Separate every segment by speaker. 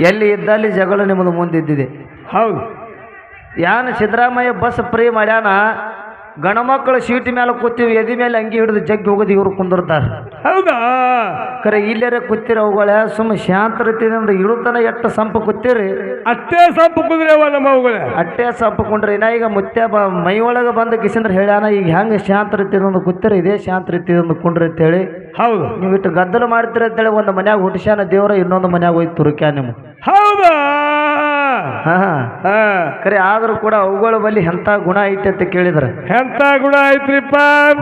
Speaker 1: ಎಲ್ಲಿ ಇದ್ದಲ್ಲಿ ಜಗಳ ನಿಮ್ಮದು ಮುಂದಿದ್ದಿದೆ.
Speaker 2: ಹೌದು.
Speaker 1: ಯಾನ್ ಸಿದ್ದರಾಮಯ್ಯ ಬಸ್ ಫ್ರೀ ಮಾಡ್ಯಾನ? ಗಣಮಕ್ಕಳು ಸೀಟ್ ಮೇಲೆ ಕೂತೀವಿ ಎದಿ ಮೇಲೆ ಅಂಗಿ ಹಿಡಿದು ಜಗ್ಗಿ ಹೋಗೋದು ಇವ್ರು ಕುಂದಿರ್ತಾರೆ.
Speaker 2: ಹೌದಾ?
Speaker 1: ಕರೆ ಇಲ್ಲೇ ಕೂತಿರ ಅವುಗಳ ಸುಮ್ಮ ಶಾಂತ ರೀತಿಯಿಂದ ಇಳುತನ ಎಟ್ಟ ಸಂಪ ಕೂತಿರಿ?
Speaker 2: ಅಷ್ಟೇ ಸಂಪ ಕುಂದ್ರೆ ನಮ್ಮ ಅವುಗಳೇ.
Speaker 1: ಅಟ್ಟೆ ಸಂಪ ಕುಂಡ್ರಿ ನಾ ಈಗ ಮುತ್ಯ ಬ ಮೈ ಒಳಗೆ ಬಂದು ಕಿಸಂದ್ರೆ ಹೇಳ್ಯಾನ ಈಗ ಹೆಂಗೆ ಶಾಂತ ರೀತಿಯಿಂದ ಕೂತಿರಿ? ಇದೇ ಶಾಂತ ರೀತಿಯಿಂದ ಕುಂಡ್ರಿ ಅಂತೇಳಿ.
Speaker 2: ಹೌದು.
Speaker 1: ನೀವು ಇಟ್ಟು ಗದ್ದಲ ಮಾಡ್ತೀರಿ ಅಂತೇಳಿ ಒಂದು ಮನ್ಯಾಗ ಹುಟ್ಟಿಸ್ಯಾನ ದೇವರ ಇನ್ನೊಂದು ಮನ್ಯಾಗ ಹೋಯ್ತು ತುರುಕ್ಯಾ ನಿಮ್ಮ
Speaker 2: ಹೌದಾ?
Speaker 1: ಹಾ
Speaker 2: ಹಾಂ
Speaker 1: ಖರೆ ಆದ್ರೂ ಕೂಡ ಅವುಗಳ ಬಳಿ ಎಂಥ ಗುಣ ಐತೆ ಅಂತ ಕೇಳಿದ್ರೆ?
Speaker 2: ಎಂತ ಗುಣ ಐತ್ರಿಪ್ಪ?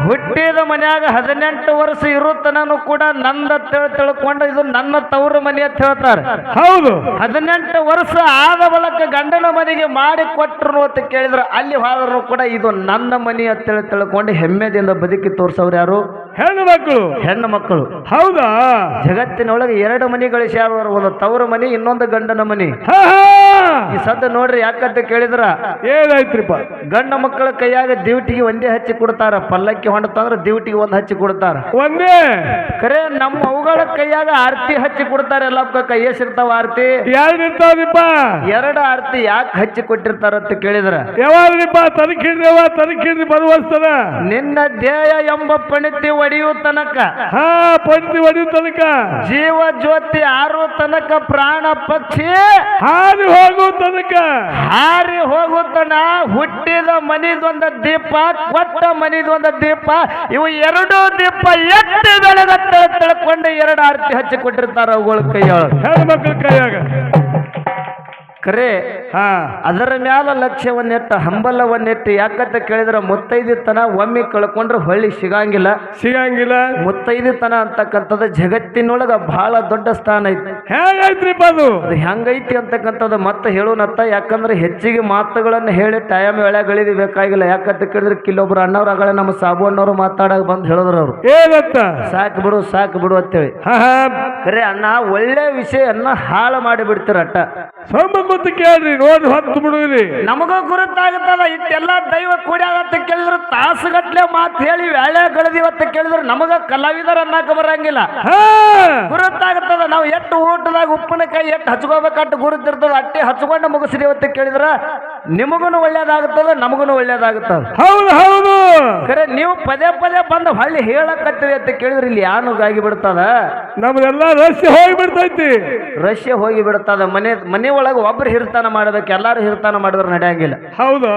Speaker 1: ಹುಟ್ಟಿದ ಮನ್ಯಾಗ ಹದಿನೆಂಟು ವರ್ಷ ಇರುತ್ತನೂ ಕೂಡ ನಂದ ತಿಳ್ ತಿಳ್ಕೊಂಡು ಇದು ನನ್ನ ತವರು ಮನೆ ಅಂತ ಹೇಳ್ತಾರೆ.
Speaker 2: ಹೌದು.
Speaker 1: ಹದಿನೆಂಟು ವರ್ಷ ಆದ ಬಳಿಕ ಗಂಡನ ಮನೆಗೆ ಮಾಡಿ ಕೊಟ್ಟರು ಅಂತ ಕೇಳಿದ್ರೆ ಅಲ್ಲಿ ಹೋದ್ರು ಕೂಡ ಇದು ನನ್ನ ಮನೆ ಅಂತ ತಿಳ್ಕೊಂಡು ಹೆಮ್ಮೆದಿಂದ ಬದುಕಿ ತೋರ್ಸವ್ರು ಯಾರು?
Speaker 2: ಹೆಣ್ಣು ಮಕ್ಕಳು.
Speaker 1: ಹೆಣ್ಣು ಮಕ್ಕಳು.
Speaker 2: ಹೌದಾ?
Speaker 1: ಜಗತ್ತಿನೊಳಗೆ ಎರಡು ಮನೆ ಗಳಿಸ್ಯಾರ ಒಂದು ತವರು ಮನೆ ಇನ್ನೊಂದು ಗಂಡನ ಮನೆ. ಈ ಸದ್ದ ನೋಡ್ರಿ ಯಾಕಂತ ಕೇಳಿದ್ರ?
Speaker 2: ಏನಾಯ್ತ್ರಿಪ್ಪ?
Speaker 1: ಗಂಡ ಮಕ್ಕಳ ಕೈಯಾಗ ದಿವಟಿಗೆ ಒಂದೇ ಹಚ್ಚಿ ಕೊಡ್ತಾರ ಪಲ್ಲಕ್ಕಿ ಹೊಂಡತಂದ್ರ ದಿವಟಿಗೆ ಒಂದ್ ಹಚ್ಚಿ ಕೊಡ್ತಾರ.
Speaker 2: ಒಂದೇ?
Speaker 1: ಖರೆ ನಮ್ಮ ಅವುಗಳ ಕೈಯಾಗ ಆರತಿ ಹಚ್ಚಿ ಕೊಡ್ತಾರ ಎಲ್ಲ ಕೈ ಎಷ್ಟಿರ್ತಾವ ಆರ್ತಿ?
Speaker 2: ಯಾರಿರ್ತಾವಿಪ್ಪ
Speaker 1: ಎರಡು ಆರತಿ ಯಾಕೆ ಹಚ್ಚಿ ಕೊಟ್ಟಿರ್ತಾರ ಅಂತ ಕೇಳಿದ್ರ?
Speaker 2: ಯಾವಾಗ್ರಿಪ್ಪ ತನಕಿಡ್ರಿವ ತನಕಿಡ್ರಿ ಬರುವಸ್ತನ
Speaker 1: ನಿನ್ನ ಧ್ಯೇಯ ಎಂಬ ಪಣಿತಿ ಒಡೆಯುವ ತನಕ.
Speaker 2: ಹಾ ಪಣತಿ ಒಡೆಯುವ ತನಕ.
Speaker 1: ಜೀವ ಜ್ಯೋತಿ ಆರು ತನಕ ಪ್ರಾಣ ಪಕ್ಷಿ.
Speaker 2: ಹಾರಿ ಹೋಗುವ ತನಕ
Speaker 1: ಹಾರಿ ಹೋಗುತ್ತನ ಹುಟ್ಟಿದ ಮನಿದೊಂದ ದೀಪ ಕೊಟ್ಟ ಮನಿದೊಂದ ದೀಪ ಇವು ಎರಡು ದೀಪ ಎತ್ತಿ ಬೆಳೆದ ತಿಳ್ಕೊಂಡು ಎರಡು ಆರತಿ ಹಚ್ಚಿ ಕೊಟ್ಟಿರ್ತಾರ ಅವುಗಳ ಕೈಯೊಳಗೆ
Speaker 2: ಹೆಣ್ಮಕ್ಳ ಮಕ್ಕಳ ಕೈಯಾಗ.
Speaker 1: ಖರೆ
Speaker 2: ಹಾ.
Speaker 1: ಅದರ ಮ್ಯಾಲ ಲಕ್ಷ್ಯವನ್ನಿಟ್ಟ ಹಂಬಲವನ್ನಿಟ್ಟು ಯಾಕಂತ ಕೇಳಿದ್ರೆ ಮುತ್ತೈದಿತನ ಒಮ್ಮೆ ಕಳ್ಕೊಂಡ್ರೆ ಹೊಳ್ಳಿ ಸಿಗಂಗಿಲ್ಲ.
Speaker 2: ಸಿಗಂಗಿಲ್ಲ.
Speaker 1: ಮುತ್ತೈದಿತನ ಅಂತಕ್ಕಂಥದ್ದು ಜಗತ್ತಿನೊಳಗ ಬಹಳ ದೊಡ್ಡ ಸ್ಥಾನ ಐತಿ.
Speaker 2: ಹೇಗೈತ್ರಿಪ್ಪ ಅದು
Speaker 1: ಅದು ಹೆಂಗೈತಿ ಅಂತಕ್ಕಂಥದ್ದು ಮತ್ತೆ ಹೇಳೋನತ್ತ ಯಾಕಂದ್ರೆ ಹೆಚ್ಚಿಗೆ ಮಾತುಗಳನ್ನು ಹೇಳಿ ಟೈಮ್ ಗಳಿದಿ ಬೇಕಾಗಿಲ್ಲ. ಯಾಕಂತ ಕೇಳಿದ್ರೆ ಕಿಲ್ಲೊಬ್ರು ಅಣ್ಣವ್ರ ಆಗಲೇ ನಮ್ಮ ಸಾಬು ಅಣ್ಣವ್ರು ಮಾತಾಡಕ್ ಬಂದು ಹೇಳಿದ್ರು ಅವರು
Speaker 2: ಏನಂತ?
Speaker 1: ಸಾಕು ಬಿಡು ಸಾಕು ಬಿಡು ಅಂತೇಳಿ.
Speaker 2: ಹಾ.
Speaker 1: ಖರೆ ಅಣ್ಣ ಒಳ್ಳೆ ವಿಷಯನ್ನ ಹಾಳು ಮಾಡಿ ಬಿಡ್ತೀರಟ್ಟ
Speaker 2: ಸೊಮ್ಮ ಕೂತು ಕೇಳ್ರಿ ನೋಡಿ ಹೊತ್ತು ಬಿಡುದ್ರಿ
Speaker 1: ನಮಗೂ ಗುರುತಾಗುತ್ತದ ಇಟ್ಟೆಲ್ಲ ದೈವ ಕೂಡ ಅಂತ ಕೇಳಿದ್ರೆ ತಾಸುಗಟ್ಲೆ ಮಾತು ಹೇಳಿ ವ್ಯಾಳೆ ಕಳೆದಿವತ್ತ ಕೇಳಿದ್ರು ನಮಗ ಕಲಾವಿದರ ಅನ್ನಕ ಬರಂಗಿಲ್ಲ. ಗುರುತಾಗುತ್ತದ ನಾವು ಎಷ್ಟು ಊಟದಾಗ ಉಪ್ಪಿನಕಾಯಿ ಎಷ್ಟು ಹಚ್ಕೋಬೇಕಟ್ಟು ಗುರುತಿರ್ತದ ಅಟ್ಟಿ ಹಚ್ಕೊಂಡು ಮುಗಿಸ್ರಿ ಅಂತ ಕೇಳಿದ್ರ ನಿಮಗೂ ಒಳ್ಳೇದಾಗುತ್ತದ ನಮಗೂ ಒಳ್ಳೇದಾಗುತ್ತದ.
Speaker 2: ಹೌದು ಹೌದು.
Speaker 1: ಖರೆ ನೀವು ಪದೇ ಪದೇ ಬಂದು ಹಳ್ಳಿ ಹೇಳಕತ್ತೀರಿ ಅಂತ ಕೇಳಿದ್ರೆ ಇಲ್ಲಿ ಯಾನುಗಾಗಿ ಬಿಡ್ತದ?
Speaker 2: ನಮ್ದೆಲ್ಲ ರಸ್ತೆ ಹೋಗಿ ಬಿಡ್ತೈತಿ.
Speaker 1: ರಷ್ಯ ಹೋಗಿ ಮನೆ ಮನೆ ಒಳಗೆ ಒಬ್ರು ಹಿರ್ತಾನ ಮಾಡ್ಬೇಕು ಎಲ್ಲಾರು ಹಿರ್ತಾನ ಮಾಡಿದ್ರು ನಡೆಯಂಗಿಲ್ಲ.
Speaker 2: ಹೌದಾ?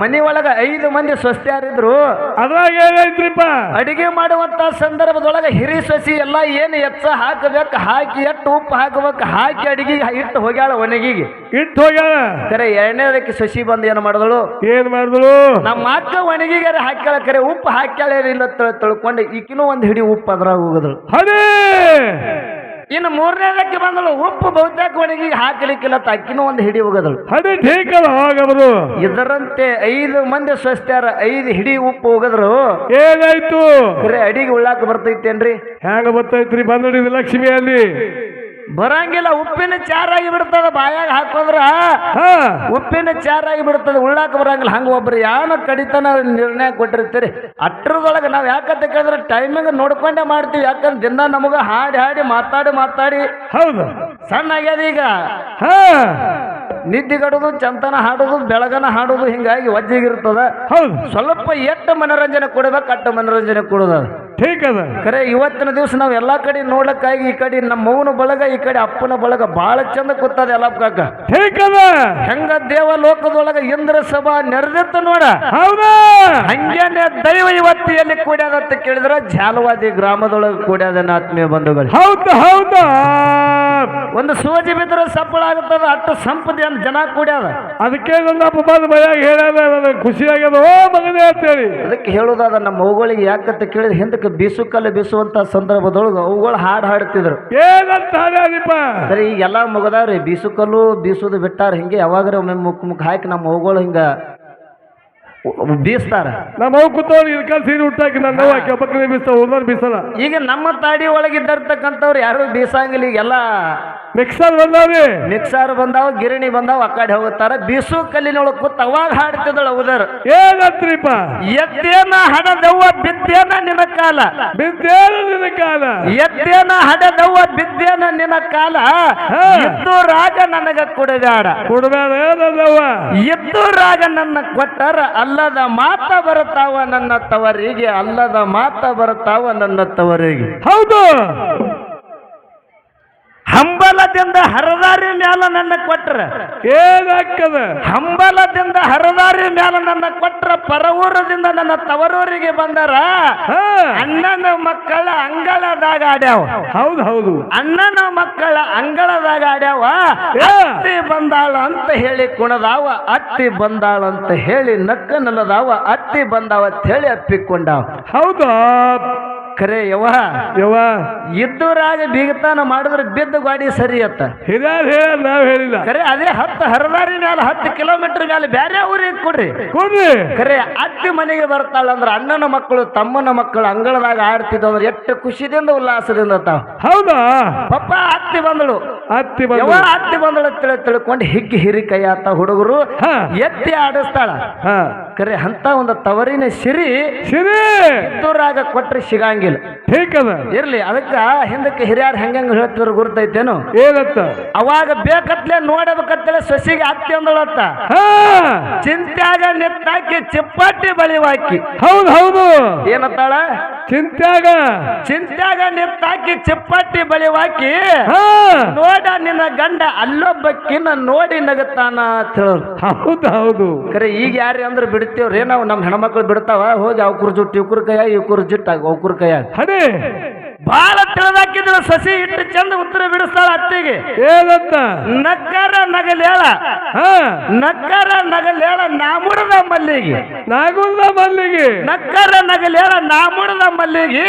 Speaker 1: ಮನೆ ಒಳಗ ಐದು ಮಂದಿ ಸ್ವಸ್ತಿಯಾರಿದ್ರು
Speaker 2: ಅದ್ರಾಗ ಏನೈತ್ರಿಪ್ಪ
Speaker 1: ಅಡಿಗೆ ಮಾಡುವಂತ ಸಂದರ್ಭದೊಳಗೆ ಹಿರಿ ಸಸಿ ಎಲ್ಲ ಏನು ಎಚ್ಚ ಹಾಕಬೇಕು ಹಾಕಿ ಎಟ್ಟು ಉಪ್ಪು ಹಾಕಬೇಕು ಹಾಕಿ ಅಡಿಗೆ ಇಟ್ಟು ಹೋಗ್ಯಾಳ ಒಣಗಿಗೆ.
Speaker 2: ಇಟ್ಟು ಹೋಗ್ಯಾಳ?
Speaker 1: ಕರೆ ಎರಡನೇದಕ್ಕೆ ಸಸಿ ಬಂದು ಏನು ಮಾಡಿದಳು?
Speaker 2: ಏನ್ ಮಾಡಿದಳು?
Speaker 1: ನಮ್ಮ ಅಕ್ಕ ಒಣಗಿಗೆ ಹಾಕ್ಯಾಳ ಕರೆ ಉಪ್ಪು ಹಾಕ್ಯಾಳ ತಿಳ್- ತಿಳ್ಕೊಂಡು ಈಕಿನೂ ಒಂದು ಹಿಡಿ ಉಪ್ಪು ಅದ್ರಾಗ ಹೋಗದಳು
Speaker 2: ಹಣಿ
Speaker 1: ಇನ್ನು ಮೂರನೇದಕ್ಕೆ ಬಂದಳು ಉಪ್ಪು ಬಹುತೇಕ ಒಣಗಿಗೆ ಹಾಕಲಿಕ್ಕಿಲ್ಲ ಅಕ್ಕಿನೂ ಒಂದು ಹಿಡಿ ಹೋಗದಳು.
Speaker 2: ಠೀಕಲ್ಲ ಹೋಗವರು.
Speaker 1: ಇದರಂತೆ ಐದು ಮಂದಿ ಸ್ವಸ್ಥರ ಐದು ಹಿಡಿ ಉಪ್ಪು ಹೋಗದ್ರು.
Speaker 2: ಏನಾಯ್ತು?
Speaker 1: ಅಡಿಗೆ ಉಳ್ಳಾಕ ಬರ್ತೈತೇನ್ರಿ?
Speaker 2: ಹೆಂಗ ಬರ್ತೈತ್ರಿ ಬಂದ್ರಿ ಲಕ್ಷ್ಮಿ ಅಲ್ಲಿ
Speaker 1: ಬರಂಗಿಲ್ಲ ಉಪ್ಪಿನ ಚಾರಾಗಿ ಬಿಡ್ತದ ಬಾಯಾಗ ಹಾಕೋದ್ರ ಉಪ್ಪಿನ ಚಾರಾಗಿ ಬಿಡ್ತದ ಉಳ್ಳಾಕ ಬರಂಗಿಲ್ಲ. ಹಂಗ ಒಬ್ರು ಯಾನ ಕಡಿತನ ನಿರ್ಣಯ ಕೊಟ್ಟಿರ್ತೀರಿ? ಅಟ್ರದೊಳಗೆ ನಾವು ಯಾಕಂತ ಕೇಳಿದ್ರೆ ಟೈಮಿಂಗ್ ನೋಡ್ಕೊಂಡೇ ಮಾಡ್ತೀವಿ. ಯಾಕಂದ್ರೆ ದಿನ ನಮಗ ಹಾಡಿ ಹಾಡಿ ಮಾತಾಡಿ ಮಾತಾಡಿ
Speaker 2: ಹೌದು.
Speaker 1: ಸಣ್ಣ ಆಗ್ಯದ ಈಗ.
Speaker 2: ಹಾ.
Speaker 1: ನಿದ್ದಿಗಡೋದು ಚಂತನ ಹಾಡೋದು ಬೆಳಗನ ಹಾಡೋದು ಹಿಂಗಾಗಿ ವಜ್ಜಿಗಿರ್ತದ
Speaker 2: ಹೌದು.
Speaker 1: ಸ್ವಲ್ಪ ಎಷ್ಟು ಮನೋರಂಜನೆ ಕೊಡಬೇಕು ಅಟ್ಟು ಮನೋರಂಜನೆ ಕೊಡೋದು
Speaker 2: ಠೀಕ್ ಅದ
Speaker 1: ಖರೆ ಇವತ್ತಿನ ದಿವಸ ನಾವು ಎಲ್ಲಾ ಕಡೆ ನೋಡ್ಲಕ್ಕಾಗಿ ಈ ಕಡೆ ನಮ್ಮ ಮೌನ ಬಳಗ ಈ ಕಡೆ ಅಪ್ಪನ ಬಳಗ ಬಹಳ ಚಂದ ಕೂತದ ಎಲ್ಲ ಕಾಕ.
Speaker 2: ಠೀಕ್ ಅದ
Speaker 1: ಹೆಂಗ ದೇವ ಲೋಕದೊಳಗ ಇಂದ್ರ ಸಭಾ ನೆರೆದಿತ್ತು ನೋಡ.
Speaker 2: ಹೌದಾ.
Speaker 1: ಹಂಗೇನೆ ದೈವ ಇವತ್ತು ಎಲ್ಲಿ ಕೂಡ್ಯಾದ ಅಂತ ಕೇಳಿದ್ರೆ ಜಾಲವಾದಿ ಗ್ರಾಮದೊಳಗೆ ಕೂಡ್ಯಾದ ಆತ್ಮೀಯ ಬಂಧುಗಳು.
Speaker 2: ಹೌದು ಹೌದಾ.
Speaker 1: ಒಂದು ಸೂಜಿ ಬಿದ್ದರೆ ಸಪ್ಪಳ ಆಗುತ್ತದೆ ಅಟ್ಟು ಸಂಪದಿ ಅಂತ ಜನ ಕೂಡ್ಯಾದ
Speaker 2: ಅದಕ್ಕೆ ನನ್ನಪ್ಪ ಖುಷಿಯಾಗ್ಯದ ಮನ್ಯಾಗ ನನಗೆ ಓ ಮಗನೇ ಅಂತೇಳಿ.
Speaker 1: ಅದಕ್ಕೆ ಹೇಳುದಾದ ನಮ್ಮ ಅವುಗಳಿಗೆ ಯಾಕಂತ ಕೇಳಿದ್ರೆ ಹಿಂದಕ್ಕೆ ಬೀಸು ಕಲ್ಲು ಬೀಸುವಂತ ಸಂದರ್ಭದೊಳಗೆ ಅವುಗಳು ಹಾಡು ಹಾಡ್ತಿದ್ರು.
Speaker 2: ಏನಂತ ಹಾಡ್ಯಾರಿಪ್ಪ
Speaker 1: ಸರಿ ಈಗ ಎಲ್ಲ ಮುಗದಾವ್ರಿ ಬೀಸು ಕಲ್ಲು ಬೀಸುದು ಬಿಟ್ಟಾರ ಹಿಂಗೆ ಯಾವಾಗ್ರ ಒಮ್ಮೆ ಮುಖ ಮುಖ ಹಾಕಿ ನಮ್ಮ ಅವುಗಳು ಹಿಂಗ ಬೀಸ್ತಾರ.
Speaker 2: ನಮ್ಮ ಅವ್ ಕೂತವ್ರು ಇಲ್ಕಲ್ ಸೀರೆ ಹುಟ್ಟಾಕಿ ನನ್ನ ಬೀಸ್ತಾವ ಉಳ್ದವ್ರು ಬೀಸಲ್ಲ.
Speaker 1: ಈಗ ನಮ್ಮ ತಾಡಿ ಒಳಗಿದ್ದಿರ್ತಕ್ಕಂಥವ್ರು ಯಾರು ಬೀಸಂಗಿಲ್ಲ ಈಗೆಲ್ಲ
Speaker 2: ಮಿಕ್ಸರ್ ಬಂದವ್ರಿ.
Speaker 1: ಮಿಕ್ಸರ್ ಬಂದಾವ ಗಿರಣಿ ಬಂದಾವ ಆ ಕಡೆ ಹೋಗುತ್ತಾರ. ಬೀಸು ಕಲ್ಲಿನೊಳಗೆ ಕೂತ್ ಅವಾಗ ಹಾಡ್ತಿದ್ದಳು ಉದರ್.
Speaker 2: ಏನಂತ್ರಿಪ್ಪ?
Speaker 1: ಎತ್ತೇನ ಹಡದವ್ವ ಬಿದ್ದೇನ ನಿನ ಕಾಲ.
Speaker 2: ಬಿದ್ದೇನ ನಿನ ಕಾಲ.
Speaker 1: ಎತ್ತೇನ ಹಡದವ್ವ ಬಿದ್ದೇನ ನಿನ್ನ ಕಾಲ. ಇದ್ದು ರಾಜ ನನಗ ಕುಡಬೇಡ
Speaker 2: ಕುಡಬೇಡ ಏನದವ್ವ?
Speaker 1: ಇದ್ದು ರಾಜ ನನ್ನ ಕೊಟ್ಟರ ಅಲ್ಲದ ಮಾತ ಬರುತ್ತಾವ ನನ್ನ ತವರಿಗೆ. ಅಲ್ಲದ ಮಾತ ಬರುತ್ತಾವ ನನ್ನ ತವರಿಗೆ.
Speaker 2: ಹೌದು.
Speaker 1: ಹಂಬಲದಿಂದ ಹರದಾರಿ ಮ್ಯಾಲ ನನ್ನ ಕೊಟ್ರ.
Speaker 2: ಏನಾಗ್ತದ?
Speaker 1: ಹಂಬಲದಿಂದ ಹರದಾರಿ ಮ್ಯಾಲ ನನ್ನ ಕೊಟ್ರ ಪರವೂರದಿಂದ ನನ್ನ ತವರೂರಿಗೆ ಬಂದರ. ಅಣ್ಣನ ಮಕ್ಕಳ ಅಂಗಳದಾಗ ಆಡ್ಯಾವ.
Speaker 2: ಹೌದು ಹೌದು.
Speaker 1: ಅಣ್ಣನ ಮಕ್ಕಳ ಅಂಗಳದಾಗ ಆಡ್ಯಾವ. ಅತ್ತಿ ಬಂದಾಳ ಅಂತ ಹೇಳಿ ಕುಣದಾವ ಅತ್ತಿ ಬಂದಾಳ ಅಂತ ಹೇಳಿ ನಕ್ಕ ನಲ್ಲದಾವ ಅತ್ತಿ ಬಂದಾವ ಅಂತ ಹೇಳಿ ಅಪ್ಪಿಕೊಂಡಾವ.
Speaker 2: ಹೌದು?
Speaker 1: ಖರೆ ಯವ
Speaker 2: ಇದ್ದು
Speaker 1: ರಾಜ ಬೀಗತಾನ ಮಾಡಿದ್ರೆ ಬಿದ್ದ ಗಾಡಿ ಸರಿ ಅತ್ತ.
Speaker 2: ಹಿರಿಯರ್ ಹೇಳ ನಾವ್ ಹೇಳಿಲ್ಲ.
Speaker 1: ಖರೆ ಅದೇ ಹತ್ತು ಹರದಾರಿ ಮೇಲೆ ಹತ್ತು ಕಿಲೋಮೀಟರ್ ಮೇಲೆ ಬೇರೆ ಊರಿಗೆ ಕೊಡ್ರಿ.
Speaker 2: ಕೊಡ್ರಿ.
Speaker 1: ಖರೆ ಅತ್ತಿ ಮನೆಗೆ ಬರ್ತಾಳ ಅಂದ್ರೆ ಅಣ್ಣನ ಮಕ್ಕಳು ತಮ್ಮನ ಮಕ್ಕಳು ಅಂಗಳದಾಗ ಆಡ್ತಿದ್ವು ಅಂದ್ರೆ ಎಷ್ಟು ಖುಷಿದಿಂದ ಉಲ್ಲಾಸದಿಂದ ತಾವ್
Speaker 2: ಹೌದಾ?
Speaker 1: ಪಪ್ಪ ಅತ್ತಿ ಬಂದಳು.
Speaker 2: ಅತ್ತಿ
Speaker 1: ಯವ
Speaker 2: ಬಂದು
Speaker 1: ಅತ್ತಿ ಬಂದಳು ತಿಳಿ ತಿಳ್ಕೊಂಡು ಹಿಗ್ಗಿ ಹಿರಿ ಕೈ ಆತ ಹುಡುಗರು. ಎತ್ತಿ ಆಡಿಸ್ತಾಳ. ಖರೆ ಅಂತ ಒಂದು ತವರಿನ ಸಿರಿ
Speaker 2: ಸಿರಿ.
Speaker 1: ಇದ್ದೂರಾಗ ಕೊಟ್ರೆ ಸಿಗಂಗಿಲ್ಲ.
Speaker 2: ಹೇಗದ?
Speaker 1: ಇರ್ಲಿ ಅದಕ್ಕ ಹಿಂದಕ್ಕೆ ಹಿರಿಯರ್ ಹೆಂಗಂಗ ಹೇಳ್ತಿದ್ರು ಗುರ್ತೈತೇನು?
Speaker 2: ಏನತ್ತ?
Speaker 1: ಅವಾಗ ಬೇಕತ್ಲೆ ನೋಡಬೇಕತ್ತಲೆ ಸೊಸಿಗೆ ಅತ್ತಿ ಅಂದಳತ್ತ. ಚಿಂತ್ಯಾಗ ನೆತ್ತಾಕಿ ಚಿಪ್ಪಾಟಿ ಬಳಿವಾಕಿ.
Speaker 2: ಹೌದು ಹೌದು.
Speaker 1: ಏನತ್ತಾಳ?
Speaker 2: ಚಿಂತ್ಯಾಗ?
Speaker 1: ಚಿಂತ್ಯಾಗ ನೆತ್ತಾಕಿ ಚಿಪ್ಪಾಟಿ ಬಳಿವಾಕಿ.
Speaker 2: ಹಾ.
Speaker 1: ನೋಡ ನಿನ್ನ ಗಂಡ ಅಲ್ಲೊಬ್ಬಕ್ಕಿನ ನೋಡಿ ನಗತಾನ ಅಂತ ಹೇಳೋರು.
Speaker 2: ಹೌದು ಹೌದು.
Speaker 1: ಕರೆ ಈಗ ಯಾರೇ ಅಂದ್ರೆ ಬಿಡ್ತೇವ್ರಿ? ನಾವು ನಮ್ಮ ಹೆಣ್ಮಕ್ಳು ಬಿಡ್ತಾವ, ಹೋಗಿ ಅವ್ಕುರ್ ಜುಟ್ಟು, ಇವ್ಕುರ್ ಕೈಯಾಗ, ಇವ್ಕುರ್ ಜುಟ್ಟಾಗ, ಅವ್ಕುರ್ ಕೈಯಾಗ.
Speaker 2: ಹಣಿ
Speaker 1: ಬಾಳ ತಿಳಿದಾಕಿದ್ರ ಸಸಿ ಇಟ್ಟು ಚಂದ ಉತ್ತರ ಬಿಡಿಸ್ತಾಳ ಅತ್ತಿಗೆ.
Speaker 2: ಏನಂತ?
Speaker 1: ನಕ್ಕರ ನಗಲೇಳ.
Speaker 2: ಹಾ.
Speaker 1: ನಕ್ಕರ ನಗಲೇಳ ನಾಮುಡದ ಮಲ್ಲಿಗೆ.
Speaker 2: ನಾಗುಂದ ಮಲ್ಲಿಗೆ.
Speaker 1: ನಕ್ಕರ ನಗಲೇಳ ನಾಮುಡದ ಮಲ್ಲಿಗೆ.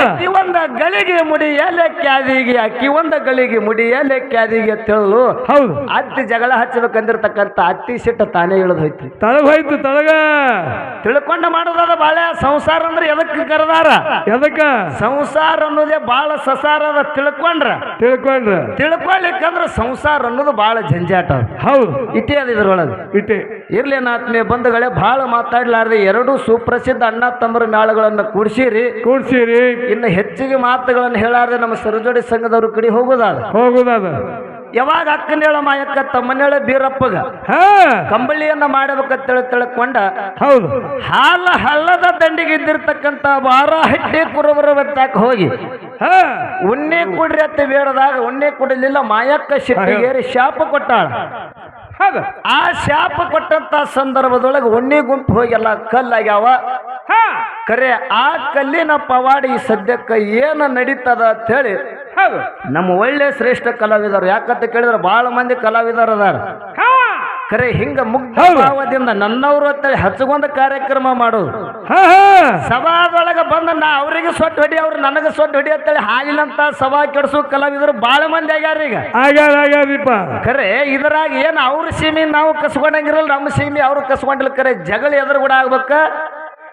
Speaker 1: ಅಕ್ಕಿ ಒಂದ ಗಳಿಗೆ ಮುಡಿ ಎಲೆ ಕ್ಯಾದಿಗೆ ಅಕ್ಕಿ ಒಂದ ಗಳಿಗೆ ಮುಡಿ ಎಲೆ ಕ್ಯಾದಿಗೆ ತಿಳಲು
Speaker 2: ಹೌದು.
Speaker 1: ಅತ್ತಿ ಜಗಳ ಹಚ್ಚಬೇಕಂದಿರ್ತಕ್ಕಂಥ ಅತ್ತಿ ಸಿಟ್ಟು ತಾನೇ ಇಳಿದು ಹೋಯ್ತು.
Speaker 2: ತಳಗ ಹೋಯ್ತು ತಳಗ.
Speaker 1: ತಿಳ್ಕೊಂಡ ಮಾಡೋದಾದ ಬಾಳೆ ಸಂಸಾರ ಅಂದ್ರೆ ಎದಕ್ಕೆ ಕರೆದಾರ?
Speaker 2: ಎದಕ್ಕ?
Speaker 1: ಸಂಸಾರ ಅನ್ನೋದೇ ಬಹಳ ಸಸಾರ ಅದ ತಿಳ್ಕೊಂಡ್ರ?
Speaker 2: ತಿಳ್ಕೊಂಡ್ರ.
Speaker 1: ತಿಳ್ಕೊಳ್ಲಿಕ್ಕಂದ್ರ ಸಂಸಾರ ಅನ್ನೋದು ಬಹಳ ಜಂಜಾಟ
Speaker 2: ಹೌದು.
Speaker 1: ಇಟ್ಟೆ ಅದ ಇದ್ರೊಳಗೆ.
Speaker 2: ಇಟ್ಟೆ.
Speaker 1: ಇರ್ಲಿ ಆತ್ಮೀಯ ಬಂಧುಗಳೇ ಬಹಳ ಮಾತಾಡ್ಲಾರ್ದೆ ಎರಡು ಸುಪ್ರಸಿದ್ಧ ಅಣ್ಣ ತಮ್ಮರ ಮೇಳಗಳನ್ನು ಕೂಡ್ಸಿರಿ.
Speaker 2: ಕೂಡ್ಸಿರಿ.
Speaker 1: ಇನ್ನು ಹೆಚ್ಚಿಗೆ ಮಾತುಗಳನ್ನು ಹೇಳಾರ್ದೆ ನಮ್ಮ ಸರಜೋಡಿ ಸಂಘದವ್ರ ಕಡೆ ಹೋಗೋದಾದ.
Speaker 2: ಹೋಗುದದ.
Speaker 1: ಯಾವಾಗ ಅಕ್ಕನೇಳ ಮಾಯಕ್ಕ ತಮ್ಮನೇಳ ಬೀರಪ್ಪಗ? ಕಂಬಳಿಯನ್ನ ಮಾಡಬೇಕಂತೇಳಿ ತಿಳ್ಕೊಂಡ
Speaker 2: ಹೌದು.
Speaker 1: ಹಾಲ ಹಳ್ಳದ ದಂಡಿಗೆ ಇದ್ದಿರ್ತಕ್ಕಂತ ವಾರ ಹಟ್ಟಿ ಕುರುಬರ ಬೆತ್ತಾಕ ಹೋಗಿ ಉಣ್ಣೆ ಕುಡ್ರಿ ಅಂತ ಬೇಡದಾಗ ಉಣ್ಣೆ ಕುಡಲಿಲ್ಲ ಮಾಯಕ್ಕ ಶಿಟ್ಟಿಗೇರಿ ಶಾಪ ಕೊಟ್ಟಾಳ. ಆ ಶಾಪ ಕೊಟ್ಟಂತ ಸಂದರ್ಭದೊಳಗೆ ಉಣ್ಣೆ ಗುಂಪು ಹೋಗೆಲ್ಲ ಕಲ್ಲಾಗ್ಯಾವ. ಕರೆ ಆ ಕಲ್ಲಿನ ಪವಾಡಿ ಸದ್ಯಕ್ಕೆ ಏನು ನಡೀತದ ಅಂತ ಹೇಳಿ
Speaker 2: ಹೌದು.
Speaker 1: ನಮ್ಮ ಒಳ್ಳೆ ಶ್ರೇಷ್ಠ ಕಲಾವಿದರು ಯಾಕಂತ ಕೇಳಿದ್ರೆ ಬಹಳ ಮಂದಿ ಕಲಾವಿದರು ಅದಾರ. ಕರೆ ಹಿಂಗ ಮುಗ್ಧ
Speaker 2: ನನ್ನವರು
Speaker 1: ಭಾವದಿಂದ ನನ್ನವರು ಅಂತೇಳಿ ಹಚ್ಚಗೊಂದ ಕಾರ್ಯಕ್ರಮ ಮಾಡೋದು ಸಭಾದೊಳಗೆ ಬಂದ ನಾ ಅವರಿಗೆ ಸೊಟ್ಟು ಹೊಡಿ ಅವ್ರು ನನಗೆ ಸೊಟ್ಟು ಹೊಡಿ ಅಂತೇಳಿ ಹಾಲಿನಂತ ಸಭಾ ಕೆಡಿಸು ಕಲಾವಿದರು ಬಹಳ ಮಂದಿ ಆಗ್ಯಾರ ಈಗ.
Speaker 2: ಆಗ್ಯಾರ ಆಗ್ಯಾರಿಪ್ಪ.
Speaker 1: ಖರೆ ಇದ್ರಾಗ ಏನು ಅವ್ರ ಸೀಮಿ ನಾವು ಕಸ್ಕೊಂಡಂಗಿರಲ್ಲ ನಮ್ಮ ಸೀಮಿ ಅವ್ರು ಕಸ್ಕೊಂಡಿಲ್ಲ ಕರೆ ಜಗಳ ಎದುರು ಕೂಡ ಆಗ್ಬೇಕ.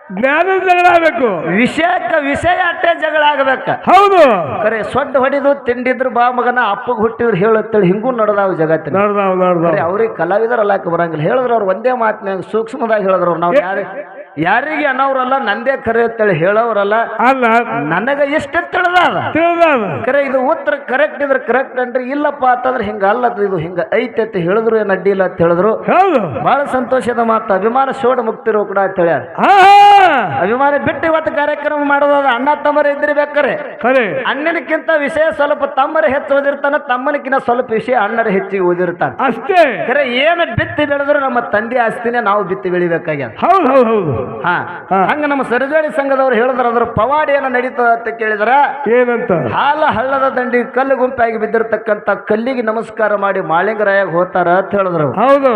Speaker 2: ಜ್ಞಾನ ಜಗಳ ಆಗಬೇಕು
Speaker 1: ವಿಷಯಕ್ಕ ವಿಷಯ ಅಟ್ಟೆ ಜಗಳ ಆಗ್ಬೇಕ.
Speaker 2: ಹೌದು.
Speaker 1: ಖರೆ ಸೊಡ್ಡ ಹೊಡಿದು ತಿಂಡಿದ್ರು ಬಾ ಮಗನ ಅಪ್ಪಗೆ ಹುಟ್ಟಿದ್ರು ಹೇಳುತ್ತೇಳಿ ಹಿಂಗೂ ನಡೆದಾವ ಜಗತ್ತಿನ
Speaker 2: ನಡೆದಾವ ನಡೆದಾವ.
Speaker 1: ಅವ್ರಿಗೆ ಕಲಾವಿದರಲ್ಲಾಕ ಬರಂಗಿಲ್ಲ. ಹೇಳಿದ್ರು ಅವ್ರು ಒಂದೇ ಮಾತಿನ ಸೂಕ್ಷ್ಮದಾಗ ಹೇಳಿದ್ರು ಅವ್ರು. ನಾವು ಯಾರಿ ಯಾರಿಗೆ ಅನ್ನೋರಲ್ಲ ನಂದೇ ಖರೆ ಅಂತೇಳಿ ಹೇಳೋರಲ್ಲ
Speaker 2: ಅಲ್ಲ.
Speaker 1: ನನಗ ಎಷ್ಟು ತಿಳಿದಾದ
Speaker 2: ತಿಳಿದಾದ
Speaker 1: ಖರೆ ಇದು ಉತ್ತರ ಕರೆಕ್ಟ್ ಇದ್ರೆ ಕರೆಕ್ಟ್ ಅನ್ರಿ ಇಲ್ಲಪ್ಪ ಅಂತಂದ್ರೆ ಹಿಂಗ ಅಲ್ಲ ಇದು ಹಿಂಗ ಐತೆ ಅಂತ ಹೇಳಿದ್ರು ಏನು ಅಡ್ಡಿ ಇಲ್ಲ ಅಂತ ಹೇಳಿದ್ರು.
Speaker 2: ಹೌದು.
Speaker 1: ಬಹಳ ಸಂತೋಷದ ಮಾತು ಅಭಿಮಾನ ಸೋಡ ಮುಕ್ತಿರೋ ಕೂಡ ಅಂತ ಹೇಳ್ಯಾರ. ಅಭಿಮಾನ ಬಿಟ್ಟು ಇವತ್ತು ಕಾರ್ಯಕ್ರಮ ಮಾಡೋದಾದ ಅಣ್ಣ ತಮ್ಮರ ಇದ್ದಿರ್ಬೇಕಾರೆ
Speaker 2: ಖರೆ
Speaker 1: ಅಣ್ಣನಕ್ಕಿಂತ ವಿಷಯ ಸ್ವಲ್ಪ ತಮ್ಮರ ಹೆಚ್ಚು ಓದಿರ್ತಾನ ತಮ್ಮನಕ್ಕಿಂತ ಸ್ವಲ್ಪ ವಿಷಯ ಅಣ್ಣರ ಹೆಚ್ಚಿಗೆ ಓದಿರ್ತಾನ.
Speaker 2: ಅಷ್ಟೇ.
Speaker 1: ಖರೆ ಏನು ಬಿತ್ತಿ ಬೆಳೆದ್ರು ನಮ್ಮ ತಂದೆ ಆಸ್ತಿನೇ ನಾವು ಬಿತ್ತಿ ಬೆಳಿಬೇಕಾಗ್ಯದ.
Speaker 2: ಹೌದು ಹೌದು ಹೌದು.
Speaker 1: ಹಾ. ಹಂಗ ನಮ್ಮ ಸರಜೋಡಿ ಸಂಘದವ್ರು ಹೇಳಿದ್ರ ಅದ್ರ ಪವಾಡಿ ಏನ ನಡೀತದ ಅಂತ ಕೇಳಿದ್ರ?
Speaker 2: ಏನಂತ?
Speaker 1: ಹಾಲ ಹಳ್ಳದ ದಂಡಿ ಕಲ್ಲು ಗುಂಪಾಗಿ ಬಿದ್ದಿರತಕ್ಕಂತ ಕಲ್ಲಿಗೆ ನಮಸ್ಕಾರ ಮಾಡಿ ಮಾಳಿಂಗರಾಯಾಗ ಹೋತಾರ ಅಂತ ಹೇಳಿದ್ರು.
Speaker 2: ಹೌದು.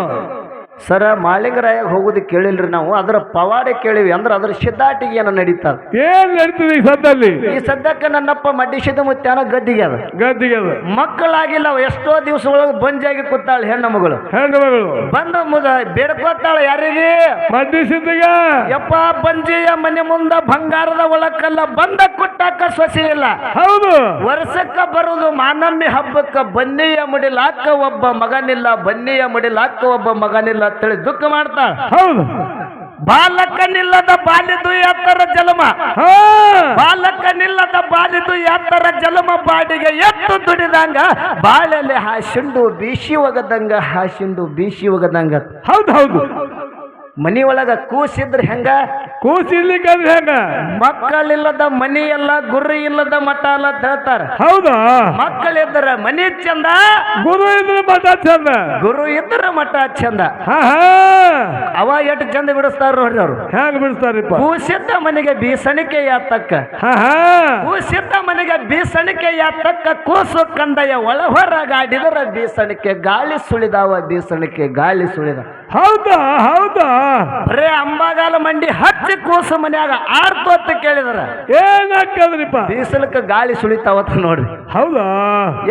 Speaker 1: ಸರ ಮಾಳಿಂಗರಾಯ ಹೋಗುದು ಕೇಳಿಲ್ರಿ ನಾವು ಅದರ ಪವಾಡೆ ಕೇಳಿವಿ ಅಂದ್ರೆ ಅದ್ರ ಸಿದ್ಧಾಟಿಗೆ ಏನೋ ನಡೀತದ?
Speaker 2: ಏನ್ ನಡೀತದೆ ಈ ಸದ್ದಲ್ಲಿ?
Speaker 1: ಈ ಸದ್ಯಕ್ಕೆ ನನ್ನಪ್ಪ ಮಡ್ಡಿಸಿದ ಮುತ್ತಾನ ಗದ್ದಿಗೆ ಅದ.
Speaker 2: ಗದ್ದಿಗೆ ಅದು.
Speaker 1: ಮಕ್ಕಳಾಗಿಲ್ಲ ಎಷ್ಟೋ ದಿವಸ ಒಳಗೆ ಬಂಜಾಗಿ ಕೂತಾಳ ಹೆಣ್ಣು ಮಗಳು.
Speaker 2: ಹೆಣ್ಣು ಮಗಳು.
Speaker 1: ಬಂದ ಮುದ ಬೇಡ್ಕೋತಾಳ ಯಾರಿಗೆ?
Speaker 2: ಮಡ್ಡಿ ಸಿದ್ಧಿಗ.
Speaker 1: ಯಪ್ಪ ಬಂಜಿಯ ಮನೆ ಮುಂದ ಬಂಗಾರದ ಒಳಕಲ್ಲ ಬಂದ ಕೊಟ್ಟಾಕ ಸೊಸಿ ಇಲ್ಲ.
Speaker 2: ಹೌದು.
Speaker 1: ವರ್ಷಕ್ಕ ಬರುದು ಮಾನಮ್ಮಿ ಹಬ್ಬಕ್ಕ ಬನ್ನಿಯ ಮುಡಿಲಾಕ ಒಬ್ಬ ಮಗನಿಲ್ಲ ಬನ್ನಿಯ ಮುಡಿಲಾಕ ಒಬ್ಬ ಮಗನಿಲ್ಲ. ಅಂತೇಳಿ ದುಃಖ ಮಾಡ್ತಾಳ
Speaker 2: ಹೌದು.
Speaker 1: ಬಾಲಕನಿಲ್ಲದ ಬಾಲಿದು ಎತ್ತರ ಜಲಮ. ಬಾಲಕನಿಲ್ಲದ ಬಾಲಿದು ಎತ್ತರ ಜಲಮ ಬಾಡಿಗೆ ಎತ್ತು ದುಡಿದಂಗ. ಬಾಳೆಲೆ ಹಾಸಿಂಡು ಬೀಸಿ ಒಗದಂಗ ಹಾಸಿಂಡು ಬೀಸಿ ಒಗದಂಗ.
Speaker 2: ಹೌದು ಹೌದು.
Speaker 1: ಮನಿಯೊಳಗ ಒಳಗ ಕೂಸಿದ್ರ ಹೆಂಗ?
Speaker 2: ಕೂಸಿರ್ಲಿಕ್ಕಂದ್ರೆ ಹೆಂಗ?
Speaker 1: ಮಕ್ಕಳಿಲ್ಲದ ಮನಿ ಎಲ್ಲ ಗುರು ಇಲ್ಲದ ಮಠ ಅಲ್ಲ ಅಂತ ಹೇಳ್ತಾರ.
Speaker 2: ಹೌದಾ?
Speaker 1: ಮಕ್ಕಳಿದ್ರ ಮನಿ ಚಂದ
Speaker 2: ಗುರು ಇದ್ರೆ ಮಠ ಚಂದ.
Speaker 1: ಗುರು ಇದ್ರ ಮಠ ಚಂದ. ಅವ ಎಷ್ಟು ಚಂದ ಬಿಡಿಸ್ತಾರ ನೋಡ್ರಿ ಅವ್ರು.
Speaker 2: ಹೆಂಗ್ ಬಿಡಿಸ್ತಾರಿಪ್ಪ?
Speaker 1: ಕೂಸಿದ್ದ ಮನೆಗೆ ಬೀಸಣಿಕೆ ಯಾತಕ್ಕ? ಕೂಸಿದ್ದ ಮನೆಗೆ ಬೀಸಣಿಕೆ ಯಾತಕ್ಕ? ಕೂಸು ಕಂದಯ ಒಳ ಹೊರಗಾಡಿದರ ಬೀಸಣಿಕೆ ಗಾಳಿ ಸುಳಿದಾವ ಬೀಸಣಿಕೆ ಗಾಳಿ ಸುಳಿದ.
Speaker 2: ಹೌದಾ ಹೌದಾ.
Speaker 1: ಅರೇ ಅಂಬಾಗಾಲ ಮಂಡಿ ಹಚ್ಚಿ ಕೂಸು ಮನ್ಯಾಗ ಆರ್ತು ಅಂತ ಕೇಳಿದ್ರ.
Speaker 2: ಏನಾಕದ್ರಿಪ್ಪ
Speaker 1: ಬೀಸಲಕ್ಕ ಗಾಳಿ ಸುಳಿತಾವತ್ತ ನೋಡ್ರಿ.
Speaker 2: ಹೌದಾ?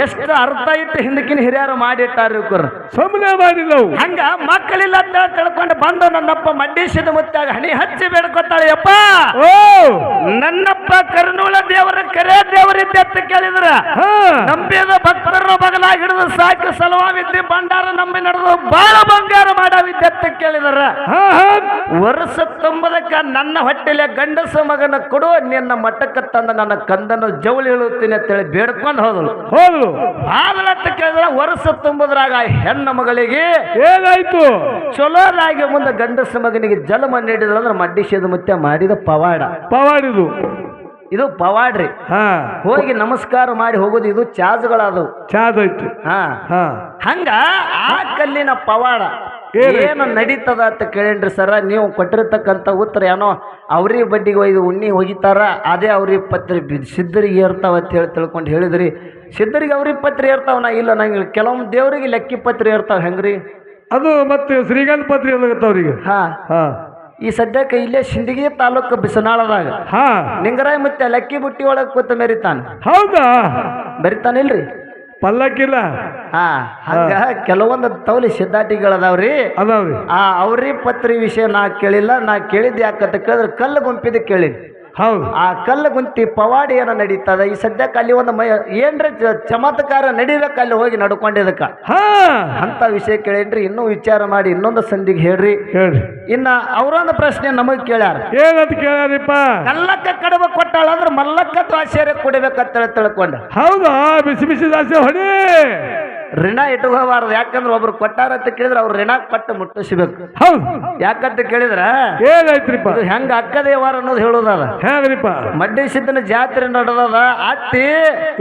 Speaker 1: ಎಷ್ಟು ಅರ್ಥ ಇಟ್ಟು ಹಿಂದಕ್ಕಿನ ಹಿರಿಯರು ಮಾಡಿಟ್ಟಾರ್ರಿ ಕುರ್
Speaker 2: ಸುಮ್ಮನೆ ಮಾಡಿಲ್ಲವು
Speaker 1: ಹಂಗ ಮಕ್ಕಳಿಲ್ಲ ಅಂತ ತಿಳ್ಕೊಂಡು ಬಂದು ನನ್ನಪ್ಪ ಮಂಡೇಶದ ಮುತ್ತಾಗ ಹಣಿ ಹಚ್ಚಿ ಬೇಡ್ಕೊತಾಳೆ ಯಪ್ಪ.
Speaker 2: ಓ!
Speaker 1: ನನ್ನಪ್ಪ ಕರ್ನೂಳ ದೇವರ ಕರೆ ದೇವರಿದ್ದೆ ಅಂತ ಕೇಳಿದ್ರ. ನಂಬಿದ ಭಕ್ತರ ಬಗಲಾಗಿ ಹಿಡಿದು ಸಾಕು ಸಲುವಾಗಿದ್ದೆ ಭಂಡಾರ ನಂಬಿ ನಡೆದು ಬಾಳ ಬಂಗಾರ ಮಾಡವಿದ್ದೆ ಅಂತ ಕೇಳಿದ್ರ. ವರ್ಷ ತುಂಬದಕ್ಕ ನನ್ನ ಹೊಟ್ಟೆಲೆ ಗಂಡಸ ಮಗನ ಕೊಡು ನಿನ್ನ ಮಠಕ್ಕೆ ತಂದ ನನ್ನ ಕಂದನ ಜವಳಿ ಹೇಳುತ್ತೀನಿ ಅಂತೇಳಿ ಬೇಡ್ಕೊಂಡು ಹೋದಳು.
Speaker 2: ಹೋದ್ರು
Speaker 1: ಆದಲತ್ತ ಕೇಳಿದ್ರೆ ವರ್ಷ ತುಂಬದ್ರಾಗ ಹೆಣ್ಣ ಮಗಳಿಗೆ
Speaker 2: ಏನಾಯ್ತು?
Speaker 1: ಚಲೋದಾಗಿ ಮುಂದೆ ಗಂಡಸ ಮಗನಿಗೆ ಜನ್ಮ ನೀಡಿದ್ರು ಅಂದ್ರೆ ಮಡ್ಡಿಸಿದ ಮುತ್ತೆ ಮಾಡಿದ ಪವಾಡ.
Speaker 2: ಪವಾಡಿದು.
Speaker 1: ಇದು ಪವಾಡ್ರಿ.
Speaker 2: ಹಾ.
Speaker 1: ಹೋಗಿ ನಮಸ್ಕಾರ ಮಾಡಿ ಹೋಗೋದು ಇದು ಚಾಜ್ಗಳಾದವು
Speaker 2: ಚಾಜ್
Speaker 1: ಹಾ.
Speaker 2: ಹಾ.
Speaker 1: ಹಂಗ ಆ ಕಲ್ಲಿನ ಪವಾಡ? ಏನು ನಡೀತದ ಅಂತ ಕೇಳೇನ್ರಿ ಸರ? ನೀವು ಕೊಟ್ಟಿರ್ತಕ್ಕಂಥ ಉತ್ತರ ಏನೋ ಅವ್ರಿ ಬಡ್ಡಿಗೆ ಒಯ್ದು ಉಣ್ಣಿ ಹೋಗಿತಾರ ಅದೇ ಅವ್ರಿ ಪತ್ರಿ ಸಿದ್ಧರಿಗೆ ಏರ್ತಾವ ಅಂತ ಹೇಳಿ ತಿಳ್ಕೊಂಡು ಹೇಳಿದ್ರಿ. ಸಿದ್ಧರಿಗೆ ಅವ್ರಿ ಪತ್ರಿ ಇರ್ತಾವ ನಾ? ಇಲ್ಲ ನಂಗೆ ಕೆಲವೊಂದು ದೇವರಿಗೆ ಲೆಕ್ಕಿ ಪತ್ರಿ ಏರ್ತಾವ ಹೆಂಗ್ರಿ?
Speaker 2: ಅದು ಮತ್ತೆ ಶ್ರೀಗಂಧ ಪತ್ರಿ ಅವ್ರಿಗೆ.
Speaker 1: ಹಾ.
Speaker 2: ಹಾ.
Speaker 1: ಈ ಸದ್ಯಕ್ಕೆ ಇಲ್ಲೇ ಸಿಂದಗಿ ತಾಲೂಕು ಬಿಸನಾಳದಾಗ.
Speaker 2: ಹಾ.
Speaker 1: ನಿಂಗರಾಯ್ ಮತ್ತೆ ಲಕ್ಕಿ ಬುಟ್ಟಿ ಒಳಗೆ ಕೂತ ಮೆರಿತಾನ.
Speaker 2: ಹೌದಾ?
Speaker 1: ಮೆರಿತಾನಿಲ್ರಿ
Speaker 2: ಪಲ್ಲಕ್ಕಿಲ್ಲ?
Speaker 1: ಹಾ ಹಂಗ ಕೆಲವೊಂದು ತೌಲಿ ಸಿದ್ಧಾಟಿಗಳದಾವ್ರಿ
Speaker 2: ಅದಾವ್ರಿ.
Speaker 1: ಆ ಅವ್ರಿ ಪತ್ರಿ ವಿಷಯ ನಾ ಕೇಳಿಲ್ಲ ನಾ ಕೇಳಿದ್ದು ಯಾಕಂತ ಕೇಳಿದ್ರೆ ಕಲ್ಲು ಗುಂಪಿದ ಕೇಳಿ
Speaker 2: ಹೌದು.
Speaker 1: ಆ ಕಲ್ಲು ಗುಂತಿ ಪವಾಡಿ ಏನ ನಡೀತದ. ಈ ಸದ್ಯಕ್ಕೆ ಅಲ್ಲಿ ಒಂದು ಮೈ ಏನ್ರಿ ಚಮತ್ಕಾರ ನಡೀಬೇಕು ಅಲ್ಲಿ ಹೋಗಿ ನಡ್ಕೊಂಡಿದ್ದಕ್ಕ.
Speaker 2: ಹಾ.
Speaker 1: ಅಂತ ವಿಷಯ ಕೇಳೇನ್ರಿ ಇನ್ನೂ ವಿಚಾರ ಮಾಡಿ ಇನ್ನೊಂದು ಸಂಧಿಗೆ ಹೇಳ್ರಿ.
Speaker 2: ಹೇಳ್ರಿ.
Speaker 1: ಇನ್ನ ಅವರೊಂದು ಪ್ರಶ್ನೆ ನಮಗ್ ಕೇಳ್ಯಾರ.
Speaker 2: ಏನಂತ ಕೇಳ್ಯಾರಿಪ್ಪ?
Speaker 1: ಕಲ್ಲಕ್ಕ ಕಡಬ ಕೊಟ್ಟಾಳ ಅಂದ್ರೆ ಮಲ್ಲಕ್ಕ ದ್ವಾಸೇರೆ ಕುಡಿಬೇಕಂತ ತಿಳ್ಕೊಂಡ.
Speaker 2: ಹೌದಾ? ಬಿಸಿ ಬಿಸಿ ದಾಸೆ ಹೊಡಿ.
Speaker 1: ಋಣ ಇಟ್ಕೋಬಾರ್ದು. ಯಾಕಂದ್ರೆ ಒಬ್ರು ಕೊಟ್ಟಾರ ಅಂತ ಕೇಳಿದ್ರೆ ಅವ್ರು ಋಣ ಕೊಟ್ಟು ಮುಟ್ಟಿಸ್ಬೇಕು.
Speaker 2: ಹೌದು.
Speaker 1: ಯಾಕಂತ ಕೇಳಿದ್ರೆ ಇದು ಹೆಂಗ ಅಕ್ಕದೇವಾರ ಅನ್ನೋದು ಹೇಳೋದದ
Speaker 2: ಹೆಂಗ್ರಿಪ್ಪ
Speaker 1: ಮಡ್ಡಿ ಸಿದ್ದನ ಜಾತ್ರೆ ನಡೆದದ ಅತ್ತಿ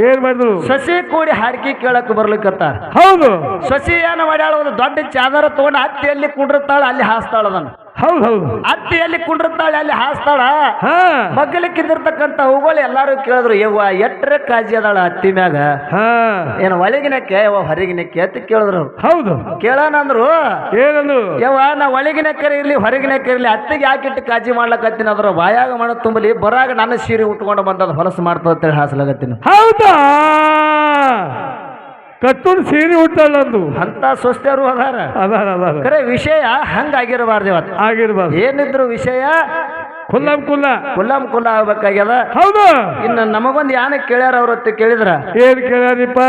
Speaker 2: ಏನ್ ಮಾಡಿದ್ರು?
Speaker 1: ಸಸಿ ಕೂಡಿ ಹಾಡ್ಕಿ ಕೇಳಕ್ ಬರ್ಲಿಕ್ಕತ್ತಾರ
Speaker 2: ಹೌದು.
Speaker 1: ಸಸಿ ಏನ ಮಾಡ್ಯಾಳ? ಒಂದು ದೊಡ್ಡ ಚಾದರ ತಗೊಂಡು ಅತ್ತಿಯಲ್ಲಿ ಕುಂಡಿರ್ತಾಳ ಅಲ್ಲಿ ಹಾಸ್ತಾಳ ಅದನ್ನ.
Speaker 2: ಹೌದು ಹೌದು.
Speaker 1: ಅತ್ತಿಯಲ್ಲಿ ಕುಂಡಿರ್ತಾಳೆ ಅಲ್ಲಿ ಹಾಸ್ತಾಳ. ಮಗ್ಗಲಿಕ್ಕಿದ್ದಿರ್ತಕ್ಕಂಥ ಹೂಗಳು ಎಲ್ಲಾರು ಕೇಳಿದ್ರು ಯವ್ವ ಎಟ್ರೆ ಕಾಜಿ ಅದಾಳ ಅತ್ತಿ ಮ್ಯಾಗ?
Speaker 2: ಹಾ.
Speaker 1: ಏನ್ ಒಳಗಿನಕ್ಕೆ ಯವ್ವ ಹೊರಗಿನಕ್ಕೆ ಅಂತ ಕೇಳಿದ್ರು
Speaker 2: ಹೌದು.
Speaker 1: ಕೇಳೋಣ ಅಂದ್ರು
Speaker 2: ಏನಂದ್ರು
Speaker 1: ಯವ್ವ ನಾ ಒಳಗಿನಕ್ಕರ ಇರ್ಲಿ ಹೊರಗಿನಕ್ಕೆ ಇರ್ಲಿ ಅತ್ತಿಗೆ ಯಾಕಿಟ್ಟು ಕಾಜಿ ಮಾಡ್ಲಕತ್ತೀನಿ ಅದ್ರ ಬಾಯಾಗ ಮಣ ತುಂಬಲಿ ಬರಾಗ ನನ್ನ ಸೀರೆ ಉಟ್ಕೊಂಡು ಬಂದದ ಹೊಲಸು ಮಾಡ್ತದ ಅಂತೇಳಿ ಹಾಸ್ಲಾಗತ್ತೀನಿ.
Speaker 2: ಹೌದಾ? ಕಟ್ಟೂರು ಸೀರೆ ಉಟ್ಟಲ್ಲಂದು
Speaker 1: ಅಂತ ಸ್ವಸ್ಥರು ಅದಾರ.
Speaker 2: ಅದಾರ ಅದಾರ.
Speaker 1: ಖರೆ ವಿಷಯ ಹಂಗಾಗಿರಬಾರ್ದು ಇವತ್ತು.
Speaker 2: ಆಗಿರ್ಬಾರ್ದು.
Speaker 1: ಏನಿದ್ರು ವಿಷಯ
Speaker 2: ಕುಲ್ಲಂ ಕುಲ್ಲ.
Speaker 1: ಕುಲ್ಲಂ ಕುಲ್ಲ ಆಗ್ಬೇಕಾಗ್ಯದ?
Speaker 2: ಹೌದು.
Speaker 1: ಇನ್ನು ನಮಗೊಂದು ಯಾನ ಕೇಳ್ಯಾರ ಅವ್ರ ಹೊತ್ತು ಕೇಳಿದ್ರ?
Speaker 2: ಏನ್ ಕೇಳ್ಯಾರಿಪ್ಪ?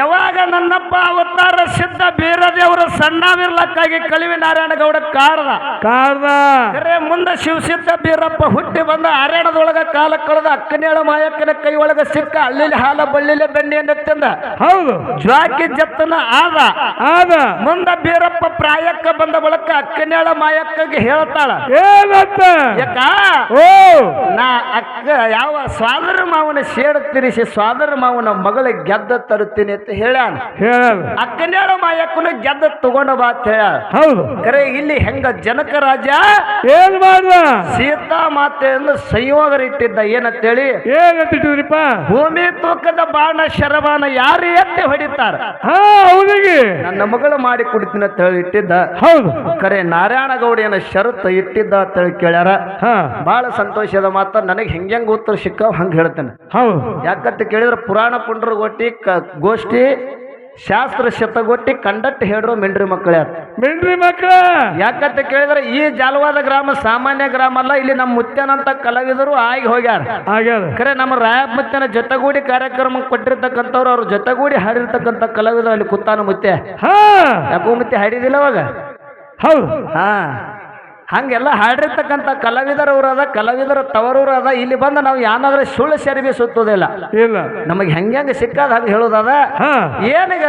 Speaker 1: ಯಾವಾಗ ನನ್ನಪ್ಪ ಅವತಾರ ಸಿದ್ಧ ಸಣ್ಣ ಸಣ್ಣವಿರ್ಲಕ್ಕಾಗಿ ಕಳಿವಿ ನಾರಾಯಣ ಗೌಡ ಕಾರದ
Speaker 2: ಕಾರದ
Speaker 1: ಅರೆ ಮುಂದೆ ಶಿವಸಿದ್ಧ ಬೀರಪ್ಪ ಹುಟ್ಟಿ ಬಂದ ಅರಣ್ಯದೊಳಗ ಕಾಲ ಕಳೆದ ಅಕ್ಕನೇಳ ಮಾಯಕ್ಕನ ಕೈ ಒಳಗ ಸಿಕ್ಕ ಅಲ್ಲಿಲ್ಲಿ ಹಾಲ ಬಳ್ಳಿಲೆ ಬೆಣ್ಣೆಯನ್ನು ತಿಂದ.
Speaker 2: ಹೌದು.
Speaker 1: ಜ್ವಾಕಿ ಜತ್ತನ ಆದ.
Speaker 2: ಆದ.
Speaker 1: ಮುಂದ ಬೀರಪ್ಪ ಪ್ರಾಯಕ್ಕ ಬಂದ ಬಳಕ ಅಕ್ಕನೇಳ ಮಾಯಕ್ಕಗೆ ಹೇಳ್ತಾಳ.
Speaker 2: ಏನಂತ?
Speaker 1: ಯಾಕ?
Speaker 2: ಓ.
Speaker 1: ನಾ ಅಕ್ಕ ಯಾವ ಸ್ವಾದರ ಮಾವನ ಸೇಡು ತಿರಿಸಿ ಸ್ವಾದರ ಮಾವನ ಮಗಳ ಗೆದ್ದ ತರುತ್ತೀನಿ ಅಂತ ಹೇಳ್ಯಾನ. ಅಕ್ಕನೇಳ ಮಾಯಕ್ಕನ ಗೆದ್ದ ತಗೊಂಡ ಬಾ ಅಂತ ಹೇಳ
Speaker 2: ಹೌದು.
Speaker 1: ಕರೆ ಇಲ್ಲಿ ಹೆಂಗ ಜನಕ ರಾಜ?
Speaker 2: ಏನ್ ಮಾಡ್ದ?
Speaker 1: ಸೀತಾ ಮಾತೆಯನ್ನು ಸಂಯೋಗರ ಇಟ್ಟಿದ್ದ ಏನಂತೇಳಿ?
Speaker 2: ಏನಂತಿಟ್ಟಿದ್ರಿಪ್ಪ
Speaker 1: ಭೂಮಿ ತೂಕದ ಬಾಣ ಶರಬಾನ ಯಾರು ಎತ್ತಿ ಹೊಡಿತಾರ? ನನ್ನ ಮಗಳು ಮಾಡಿ ಕುಡಿತೀನಿ ಅಂತ ಹೇಳಿ ಇಟ್ಟಿದ್ದ.
Speaker 2: ಹೌದು.
Speaker 1: ಕರೆ ನಾರಾಯಣ ಗೌಡಿಯನ ಷರತ್ತು ಇಟ್ಟಿದ್ದ ಅಂತ ಹೇಳಿ ಕೇಳ್ಯಾರ.
Speaker 2: ಹಾ.
Speaker 1: ಬಹಳ ಸಂತೋಷದ ಮಾತ ನನಗೆ ಹೆಂಗೆ ಉತ್ತರ ಸಿಕ್ಕಾವ ಹಂಗೆ ಹೇಳ್ತೇನೆ.
Speaker 2: ಹೌದು.
Speaker 1: ಯಾಕಂತ ಕೇಳಿದ್ರೆ ಪುರಾಣ ಪುಂಡ್ರ ಗೊಟ್ಟಿ ಗೋಷ್ಠಿ ಶಾಸ್ತ್ರ ಶತಗೊಟ್ಟಿ ಕಂಡಟ್ ಹೇಳ್ರು ಮಿಂಡ್ರಿ ಮಕ್ಕಳೇ
Speaker 2: ಮಿಂಡ್ರಿ ಮಕ್ಕಳ!
Speaker 1: ಯಾಕಂತ ಕೇಳಿದ್ರೆ ಈ ಜಾಲವಾದ ಗ್ರಾಮ ಸಾಮಾನ್ಯ ಗ್ರಾಮ ಅಲ್ಲ ಇಲ್ಲಿ ನಮ್ಮ ಮುತ್ಯನಂತ ಕಲಾವಿದರು ಆಗಿ ಹೋಗ್ಯಾರ.
Speaker 2: ಕರೆ
Speaker 1: ಖರೆ ನಮ್ಮ ರಾಯಪ್ಪ ಮುತ್ಯನ ಜೊತೆಗೂಡಿ ಕಾರ್ಯಕ್ರಮ ಕೊಟ್ಟಿರ್ತಕ್ಕಂಥವ್ರು ಅವ್ರ ಜೊತೆಗೂಡಿ ಹಾಡಿರ್ತಕ್ಕಂಥ ಕಲಾವಿದರು ಅಲ್ಲಿ ಕುತ್ತಾನ ಮುತ್ಯ.
Speaker 2: ಹಾ.
Speaker 1: ಯಾಕೋ ಮುತ್ಯ ಹಾಡಿದಿಲ್ಲ ಅವಾಗ?
Speaker 2: ಹೌದು.
Speaker 1: ಹಾ. ಹಂಗೆಲ್ಲ ಹಾಡಿರ್ತಕ್ಕಂಥ ಕಲಾವಿದರವ್ರು ಅದ ಕಲಾವಿದರ ತವರೂರು ಅದ. ಇಲ್ಲಿ ಬಂದು ನಾವು ಯಾನಾದ್ರೆ ಸುಳ್ಳು ಸೆರಬಿ ಸುತ್ತೋದಿಲ್ಲ
Speaker 2: ಇಲ್ಲ.
Speaker 1: ನಮಗೆ ಹೆಂಗೆ ಸಿಕ್ಕಾದ ಹಾಗೆ ಹೇಳೋದದ? ಏನಿಗ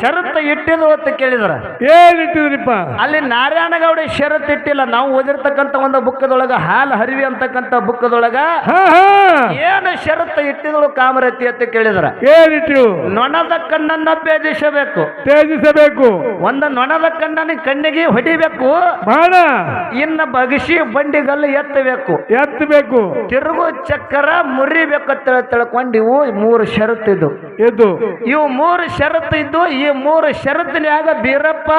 Speaker 1: ಷರತ್ತು ಇಟ್ಟಿದ್ದು ಅಂತ ಕೇಳಿದ್ರ?
Speaker 2: ಏನ್ ಇಟ್ಟಿದ್ರಿಪ್ಪ?
Speaker 1: ಅಲ್ಲಿ ನಾರಾಯಣಗೌಡ ಷರತ್ತು ಇಟ್ಟಿಲ್ಲ. ನಾವು ಓದಿರ್ತಕ್ಕಂಥ ಒಂದು ಬುಕ್ಕದೊಳಗ ಹಾಲು ಹರಿವಿ ಅಂತಕ್ಕಂಥ ಬುಕ್ಕದೊಳಗ ಏನು ಷರತ್ತು ಇಟ್ಟಿದಳು ಕಾಮರತಿ ಅಂತ ಕೇಳಿದ್ರ?
Speaker 2: ಏನ್
Speaker 1: ನೊಣದ ಕಣ್ಣನ್ನ ಬೇದಿಸಬೇಕು
Speaker 2: ತೇಜಿಸಬೇಕು
Speaker 1: ಒಂದು ನೊಣದ ಕಣ್ಣನ ಕಣ್ಣಿಗೆ ಹೊಡಿಬೇಕು. ಇನ್ನ ಬಗಸಿ ಬಂಡಿಗಲ್ಲು ಎತ್ತಬೇಕು.
Speaker 2: ಎತ್ತಬೇಕು.
Speaker 1: ತಿರುಗು ಚಕ್ರ ಮುರಿಬೇಕು ತಿಳ್ಕೊಂಡು ಇವು ಮೂರು ಷರತ್ತು ಇದು.
Speaker 2: ಇದು.
Speaker 1: ಇವು ಮೂರು ಷರತ್ತು ಇದ್ದು ಈ ಮೂರು ಷರತ್ತಿನ್ಯಾಗ ಬೀರಪ್ಪ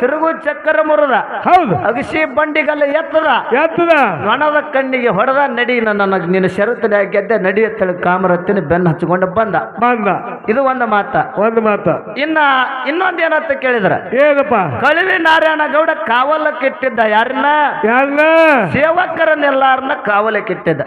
Speaker 1: ತಿರುಗು ಚಕ್ರ ಮುರದ.
Speaker 2: ಹೌದು.
Speaker 1: ಅಗಸಿ ಬಂಡಿಗಲ್ಲ ಎತ್ತದ.
Speaker 2: ಎತ್ತದ.
Speaker 1: ನೊಣದ ಕಣ್ಣಿಗೆ ಹೊಡೆದ ನಡಿ ನನ್ನ ನಿನ್ನ ಷರತ್ತಿನ ಗೆದ್ದೆ ನಡಿ ಅಂತೇಳಿ ಕಾಮರತ್ತಿನ ಬೆನ್ನ ಹಚ್ಚಿಕೊಂಡು ಬಂದ.
Speaker 2: ಬಂದ.
Speaker 1: ಇದು ಒಂದು ಮಾತ.
Speaker 2: ಒಂದು ಮಾತ.
Speaker 1: ಇನ್ನ ಇನ್ನೊಂದ್ ಏನಂತ ಕೇಳಿದ್ರ?
Speaker 2: ಏನಪ್ಪ?
Speaker 1: ಕಳುವಿ ನಾರಾಯಣ ಗೌಡ ಕಾವಲಕ್ಕೆ ಇಟ್ಟಿದ್ದ ಯಾರನ್ನ?
Speaker 2: ಯಾರನ್ನ?
Speaker 1: ಸೇವಕರನ್ನೆಲ್ಲಾರನ್ನ ಕಾವಲಕ್ಕೆ ಇಟ್ಟಿದ್ದ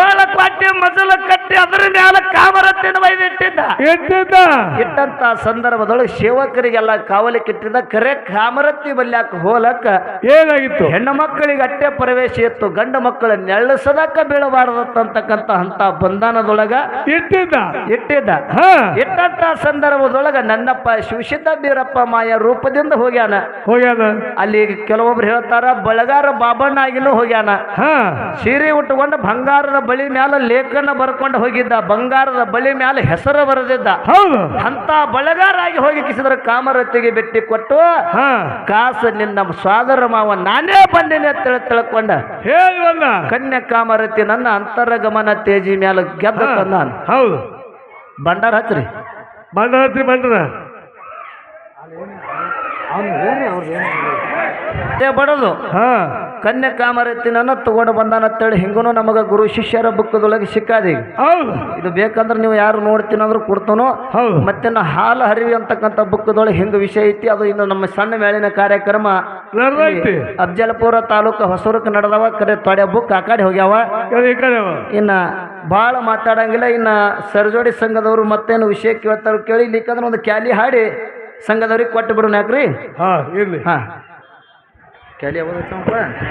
Speaker 1: ಏಳು ಪಾಟಿ ಮಸಲು ಕಟ್ಟಿ ಅದರ ಮೇಲೆ ಕಾಮರತ್ತಿನ ಒಯ್ದಿಟ್ಟಿದ್ದ
Speaker 2: ಎತ್ತಿದ್ದ
Speaker 1: ಇಟ್ಟಂತ ಸಂದರ್ಭದೊಳಗೆ ಸೇವಕರಿಗೆಲ್ಲ ಕಾವಲಿಕ್ಕೆ ಇಟ್ಟಿದ್ದ ಕರೆ ಕಾಮರತ್ತಿ ಬಲ್ಯಾಕ ಹೋಲಕ್ಕ
Speaker 2: ಏನಾಗಿತ್ತು?
Speaker 1: ಹೆಣ್ಣು ಮಕ್ಕಳಿಗೆ ಅಟ್ಟೆ ಪ್ರವೇಶ ಇತ್ತು. ಗಂಡು ಮಕ್ಕಳ ನೆಳ್ಳಸದಕ್ಕ ಬೀಳಬಾರದತ್ತಂತಕ್ಕಂತ ಅಂತ ಬಂಧನದೊಳಗ
Speaker 2: ಇಟ್ಟಿದ್ದ.
Speaker 1: ಇಟ್ಟಿದ್ದ. ಇಟ್ಟಂತ ಸಂದರ್ಭದೊಳಗ ನನ್ನಪ್ಪ ಶಿವಸಿದ್ದ ಬೀರಪ್ಪ ಮಾಯ ರೂಪದಿಂದ ಹೋಗ್ಯಾನ.
Speaker 2: ಹೋಗ್ಯಾನ?
Speaker 1: ಅಲ್ಲಿ ಕೆಲವೊಬ್ರು ಹೇಳ್ತಾರ ಬಳಗಾರ ಬಾಬಣ್ಣಾಗಿನೂ ಹೋಗ್ಯಾನ.
Speaker 2: ಹಾ.
Speaker 1: ಸೀರೆ ಉಟ್ಟುಕೊಂಡು ಬಂಗಾರದ ಬಳಿ ಮ್ಯಾಲ ಲೇಖನ ಬರ್ಕೊಂಡು ಹೋಗಿದ್ದ. ಬಂಗಾರದ ಬಳಿ ಮ್ಯಾಲ ಹೆಸರು ಬರೆದಿದ್ದ.
Speaker 2: ಹೌದು.
Speaker 1: ಅಂತ ಬಳಗಾರಾಗಿ ಹೋಗಿ ಕಿಸಿದ್ರ ಕಾಮರತ್ತಿಗೆ ಬೆಟ್ಟಿ ಕೊಟ್ಟು
Speaker 2: ಹಾ.
Speaker 1: ಕಾಸು ನಿನ್ನ ಸ್ವಾದರ ಮಾವ ನಾನೇ ಬಂದೇನೆ ಅಂತ ತಿಳ್- ತಿಳ್ಕೊಂಡ.
Speaker 2: ಹೇಳಿ ಬಂದ
Speaker 1: ಕನ್ಯಾ ಕಾಮರತಿ ನನ್ನ ಅಂತರಗಮನ ತೇಜಿ ಮ್ಯಾಲ ಗೆದ್ದ ನಾನು.
Speaker 2: ಹೌದು.
Speaker 1: ಬಂಡಾರ ಹಚ್ರಿ.
Speaker 2: ಬಂದ ಹತ್ರಿ ಬಂದ್ರ
Speaker 1: ಏ ಬಡದು
Speaker 2: ಹಾ.
Speaker 1: ಕನ್ಯಾ ಕಾಮರತಿ ನನ್ನ ತಗೊಂಡು ಬಂದಾನಂತೇಳಿ ಹಿಂಗೂ ನಮಗ ಗುರು ಶಿಷ್ಯರ ಬುಕ್ಕದೊಳಗೆ ಸಿಕ್ಕಾದಿ.
Speaker 2: ಹೌದು.
Speaker 1: ಇದು ಬೇಕಂದ್ರೆ ನೀವು ಯಾರು ನೋಡ್ತೀನಂದ್ರೆ ಕೊಡ್ತಾನೋ.
Speaker 2: ಹೌದು.
Speaker 1: ಮತ್ತೆ ನಾ ಹಾಲು ಹರಿವಿ ಅಂತಕ್ಕಂಥ ಬುಕ್ಕದೊಳಗೆ ಹಿಂಗ ವಿಷಯ ಐತಿ ಅದು ಇನ್ನು ನಮ್ಮ ಸಣ್ಣ ಮೇಳಿನ ಕಾರ್ಯಕ್ರಮ.
Speaker 2: ನಡೆದೈತಿ.
Speaker 1: ಅಫ್ಜಲ್ಪುರ ತಾಲೂಕು ಹೊಸೂರಕ್ಕೆ ನಡೆದವ ಕರೆ ತೊಡೆ ಬುಕ್ ಆ ಕಡೆ ಹೋಗ್ಯಾವ. ಇನ್ನ ಭಾಳ ಮಾತಾಡಂಗಿಲ್ಲ ಇನ್ನ ಸರ್ಜೋಡಿ ಸಂಘದವರು ಮತ್ತೇನು ವಿಷಯ ಕೇಳ್ತಾರ ಕೇಳಿ ಇಲ್ಲಿಕಂದ್ರೆ ಒಂದು ಕ್ಯಾಲಿ ಹಾಡಿ ಸಂಘದವ್ರಿಗೆ ಕೊಟ್ಟು ಬಿಡೋಣ ಯಾಕ್ರಿ?
Speaker 2: ಹಾ ಇರ್ಲಿ.
Speaker 1: ಹಾ. ಕ್ಯಾಲಿ ಯಾವ್ದು